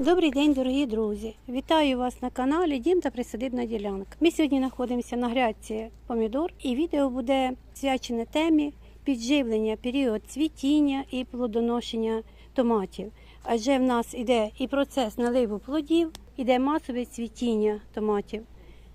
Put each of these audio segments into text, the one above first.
Добрий день, дорогі друзі! Вітаю вас на каналі Дім та Присадибна ділянка. Ми сьогодні знаходимося на грядці помідор, і відео буде свячене темі підживлення, період цвітіння і плодоношення томатів. Адже в нас іде і процес наливу плодів, іде масове цвітіння томатів.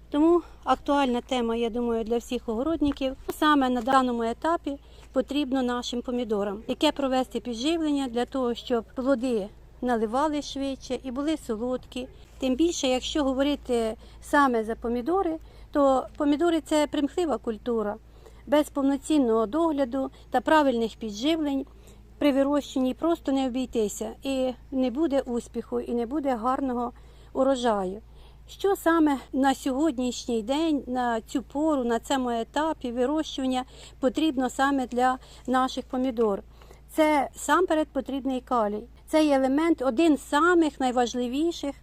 Тому актуальна тема, я думаю, для всіх огородників. Саме на даному етапі потрібно нашим помідорам, яке провести підживлення для того, щоб плоди наливали швидше і були солодкі. Тим більше, якщо говорити саме за помідори, то помідори це примхлива культура. Без повноцінного догляду та правильних підживлень при вирощенні просто не обійтися і не буде успіху, і не буде гарного урожаю. Що саме на сьогоднішній день, на цю пору, на цьому етапі вирощування потрібно саме для наших помідор? Це сам перед потрібний калій. Цей елемент один з самих найважливіших,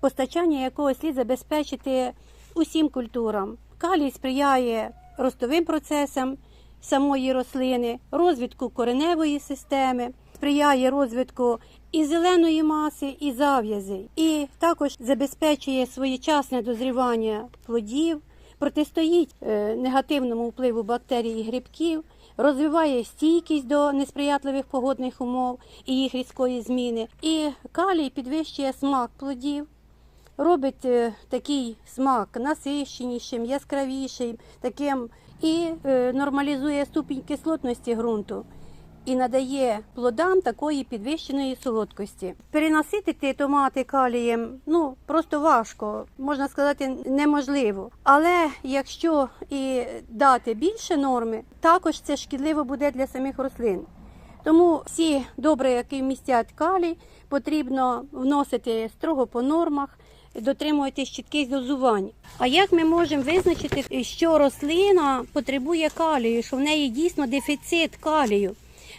постачання якого слід забезпечити усім культурам. Калій сприяє ростовим процесам самої рослини, розвитку кореневої системи, сприяє розвитку і зеленої маси, і зав'язей, і також забезпечує своєчасне дозрівання плодів, протистоїть е, негативному впливу бактерій і грибків, розвиває стійкість до несприятливих погодних умов і їх різкої зміни. І калій підвищує смак плодів, робить е, такий смак насищенішим, яскравішим, таким і е, нормалізує ступінь кислотності ґрунту. І надає плодам такої підвищеної солодкості. Перенаситити томати калієм ну просто важко, можна сказати, неможливо. Але якщо і дати більше норми, також це шкідливо буде для самих рослин. Тому всі добре, які містять калій, потрібно вносити строго по нормах, дотримуватись чітких дозувань. А як ми можемо визначити, що рослина потребує калію, що в неї дійсно дефіцит калію?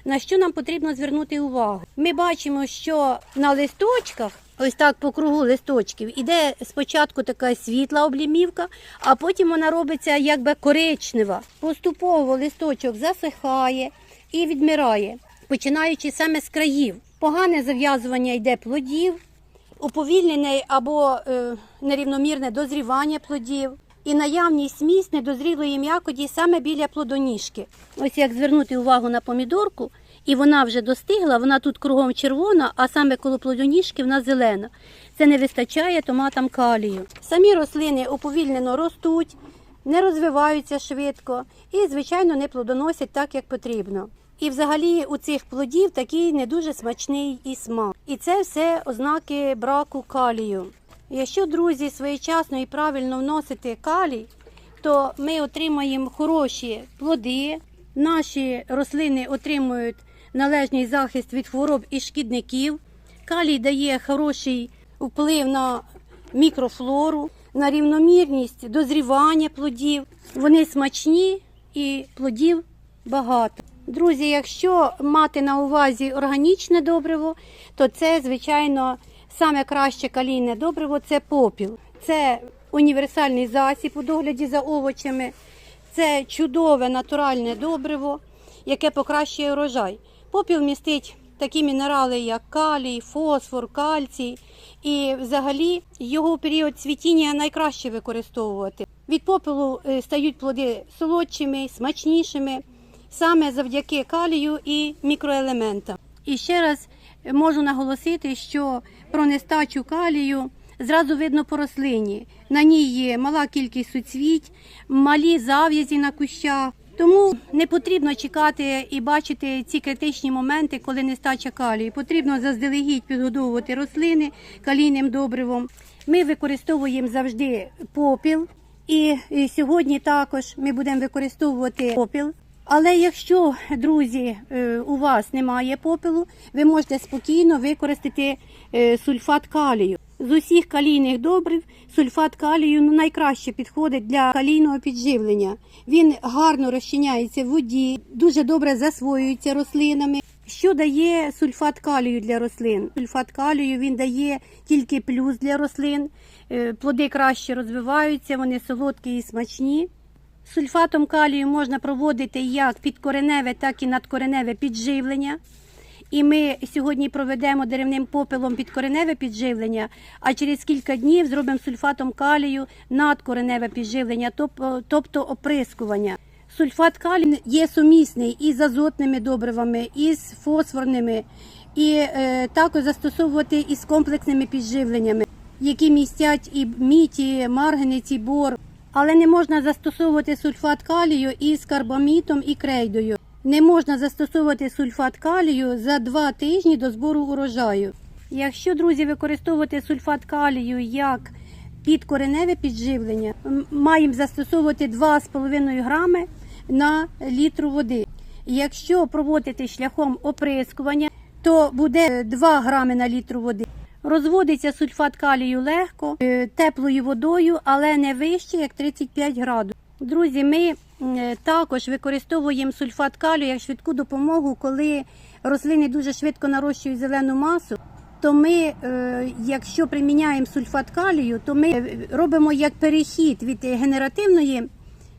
На що нам потрібно звернути увагу? Ми бачимо, що на листочках, ось так по кругу листочків, іде спочатку така світла облімівка, а потім вона робиться якби коричнева. Поступово листочок засихає і відмирає, починаючи саме з країв. Погане зав'язування йде плодів, уповільнене або е, нерівномірне дозрівання плодів. І наявність місць недозрілої м'якоті саме біля плодоніжки. Ось як звернути увагу на помідорку, і вона вже достигла, вона тут кругом червона, а саме коло плодоніжки вона зелена. Це не вистачає томатам калію. Самі рослини уповільнено ростуть, не розвиваються швидко і, звичайно, не плодоносять так, як потрібно. І взагалі у цих плодів такий не дуже смачний і смак. І це все ознаки браку калію. Якщо, друзі, своєчасно і правильно вносити калій, то ми отримаємо хороші плоди, наші рослини отримують належний захист від хвороб і шкідників. Калій дає хороший вплив на мікрофлору, на рівномірність дозрівання плодів. Вони смачні і плодів багато. Друзі, якщо мати на увазі органічне добриво, то це, звичайно, саме краще калійне добриво це попіл. Це універсальний засіб у догляді за овочами, це чудове натуральне добриво, яке покращує урожай. Попіл містить такі мінерали, як калій, фосфор, кальцій, і взагалі його у період цвітіння найкраще використовувати. Від попелу е, стають плоди солодшими, смачнішими, саме завдяки калію і мікроелементам. І ще раз можу наголосити, що про нестачу калію зразу видно по рослині. На ній є мала кількість суцвіть, малі зав'язі на кущах. Тому не потрібно чекати і бачити ці критичні моменти, коли нестача калію. Потрібно заздалегідь підгодовувати рослини калійним добривом. Ми використовуємо завжди попіл, і сьогодні також ми будемо використовувати попіл. Але якщо, друзі, е, у вас немає попелу, ви можете спокійно використати е, сульфат калію. З усіх калійних добрив сульфат калію ну, найкраще підходить для калійного підживлення. Він гарно розчиняється в воді, дуже добре засвоюється рослинами. Що дає сульфат калію для рослин? Сульфат калію він дає тільки плюс для рослин. Е, Плоди краще розвиваються, вони солодкі і смачні. Сульфатом калію можна проводити як підкореневе, так і надкореневе підживлення. І ми сьогодні проведемо деревним попелом підкореневе підживлення, а через кілька днів зробимо сульфатом калію надкореневе підживлення, тобто оприскування. Сульфат калію є сумісний із азотними добривами, із фосфорними, і е, також застосовувати із комплексними підживленнями, які містять і мідь, і марганець, і бор. Але не можна застосовувати сульфат калію із карбамітом і крейдою. Не можна застосовувати сульфат калію за два тижні до збору урожаю. Якщо, друзі, використовувати сульфат калію як підкореневе підживлення, маємо застосовувати 2,5 грами на літру води. Якщо проводити шляхом оприскування, то буде 2 грами на літру води. Розводиться сульфат калію легко, е, теплою водою, але не вище, як 35 градусів. Друзі, ми е, також використовуємо сульфат калію як швидку допомогу, коли рослини дуже швидко нарощують зелену масу. То ми, е, якщо приміняємо сульфат калію, то ми робимо як перехід від генеративної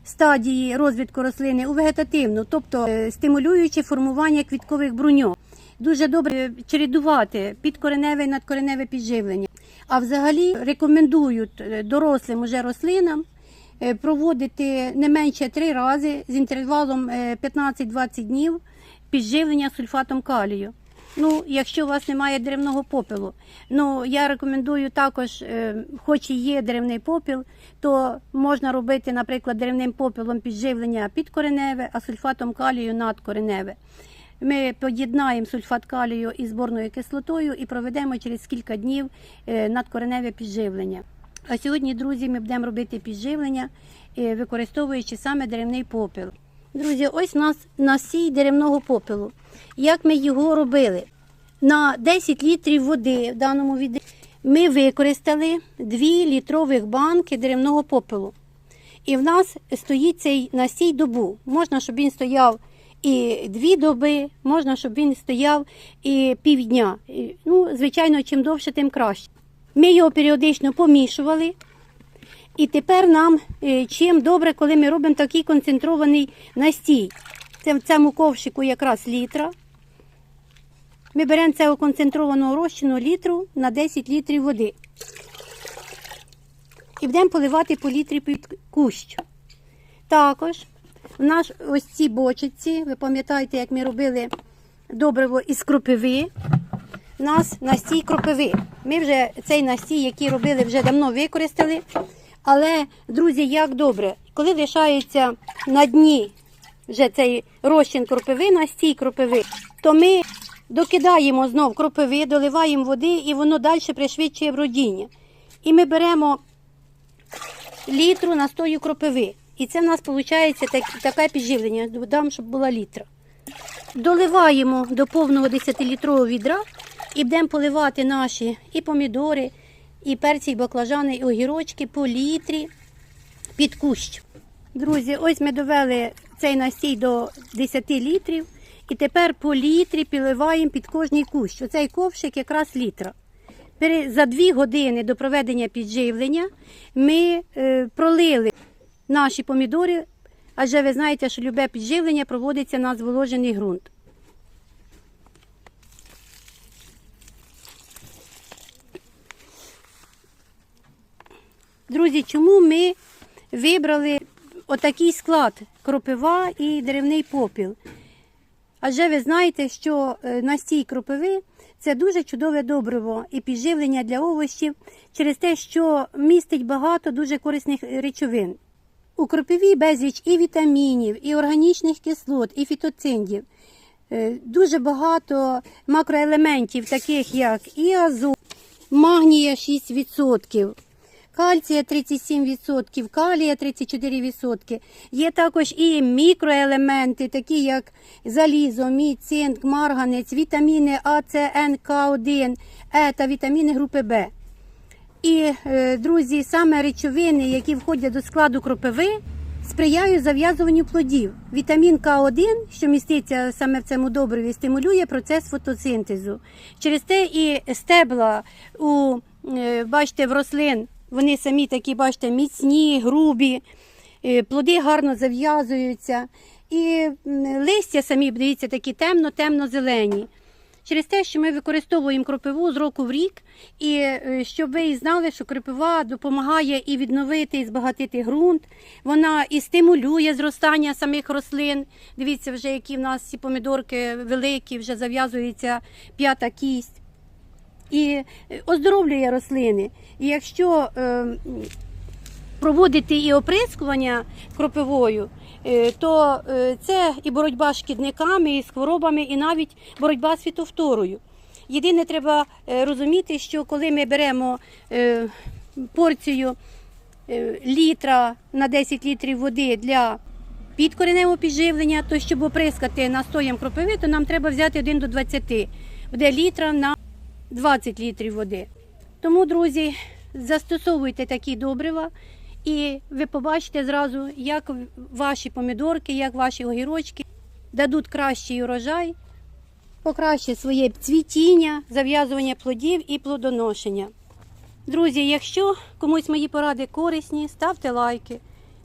стадії розвитку рослини у вегетативну, тобто стимулюючи формування квіткових бруньок. Дуже добре чередувати підкореневе і надкореневе підживлення. А взагалі рекомендують е, дорослим уже рослинам е, проводити не менше три рази з інтервалом е, 15-20 днів підживлення сульфатом калію. Ну, якщо у вас немає деревного попелу, ну я рекомендую також, е, хоч і є деревний попіл, то можна робити, наприклад, деревним попелом підживлення підкореневе, а сульфатом калію надкореневе. Ми поєднаємо сульфат калію із борною кислотою і проведемо через кілька днів е, надкореневе підживлення. А сьогодні, друзі, ми будемо робити підживлення, е, використовуючи саме деревний попіл. Друзі, ось у нас насій деревного попелу. Як ми його робили? На 10 літрів води в даному віді ми використали 2 літрових банки деревного попелу. І в нас стоїть цей настій добу. Можна, щоб він стояв і дві доби, можна, щоб він стояв і півдня. Ну, звичайно, чим довше, тим краще. Ми його періодично помішували. І тепер нам е, чим добре, коли ми робимо такий концентрований настій. Це в цьому ковшику якраз літра. Ми беремо цього концентрованого розчину літру на 10 літрів води. І будемо поливати по літрі під кущ. Також в наш ось ці бочиці, ви пам'ятаєте, як ми робили добриво із кропиви. У нас настій кропиви. Ми вже цей настій, який робили, вже давно використали. Але, друзі, як добре, коли лишається на дні вже цей розчин кропиви, настій кропиви, то ми докидаємо знов кропиви, доливаємо води і воно далі пришвидшує бродіння. І ми беремо літру настою кропиви. І це в нас виходить так, таке підживлення. Дам, щоб була літра. Доливаємо до повного 10-літрового відра і будемо поливати наші і помідори, і перці, і баклажани, і огірочки по літрі під кущ. Друзі, ось ми довели цей настій до 10 літрів. І тепер по літрі підливаємо під кожний кущ. Оцей ковшик якраз літра. За дві години до проведення підживлення ми е, пролили наші помідори, адже ви знаєте, що любе підживлення проводиться на зволожений ґрунт. Друзі, чому ми вибрали отакий склад кропива і деревний попіл? Адже ви знаєте, що е, настій кропиви це дуже чудове добриво і підживлення для овочів через те, що містить багато дуже корисних речовин. У кропиві безліч і вітамінів, і органічних кислот, і фітоциндів. Е, Дуже багато макроелементів, таких як і азот, магнія 6%, кальція 37%, калія 34%. Є також і мікроелементи, такі як залізо, мідь, цинк, марганець, вітаміни А, С, Н, К1, Е та вітаміни групи Б. І, е, друзі, саме речовини, які входять до складу кропиви, сприяють зав'язуванню плодів. Вітамін К1, що міститься саме в цьому добриві, стимулює процес фотосинтезу. Через те і стебла у, е, бачите, в рослин, вони самі такі, бачите, міцні, грубі, е, плоди гарно зав'язуються. І листя самі, дивіться, такі темно-темно-зелені. Через те, що ми використовуємо кропиву з року в рік, і е, щоб ви знали, що кропива допомагає і відновити, і збагатити ґрунт. Вона і стимулює зростання самих рослин. Дивіться, вже які в нас ці помідорки великі, вже зав'язується п'ята кість. І е, оздоровлює рослини. І якщо е, проводити і оприскування кропивою, е, то е, це і боротьба з шкідниками, і з хворобами, і навіть боротьба з фітофторою. Єдине, треба е, розуміти, що коли ми беремо порцію літра на 10 літрів води для підкореневого підживлення, то щоб оприскати настоєм кропиви, то нам треба взяти 1 до 20. Буде літра на 20 літрів води. Тому, друзі, застосовуйте такі добрива, і ви побачите зразу, як ваші помідорки, як ваші огірочки дадуть кращий урожай, покращить своє цвітіння, зав'язування плодів і плодоношення. Друзі, якщо комусь мої поради корисні, ставте лайки,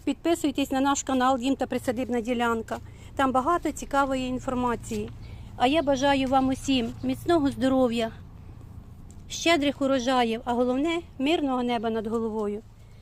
підписуйтесь на наш канал Дім та Присадибна ділянка. Там багато цікавої інформації. А я бажаю вам усім міцного здоров'я, щедрих урожаїв, а головне мирного неба над головою.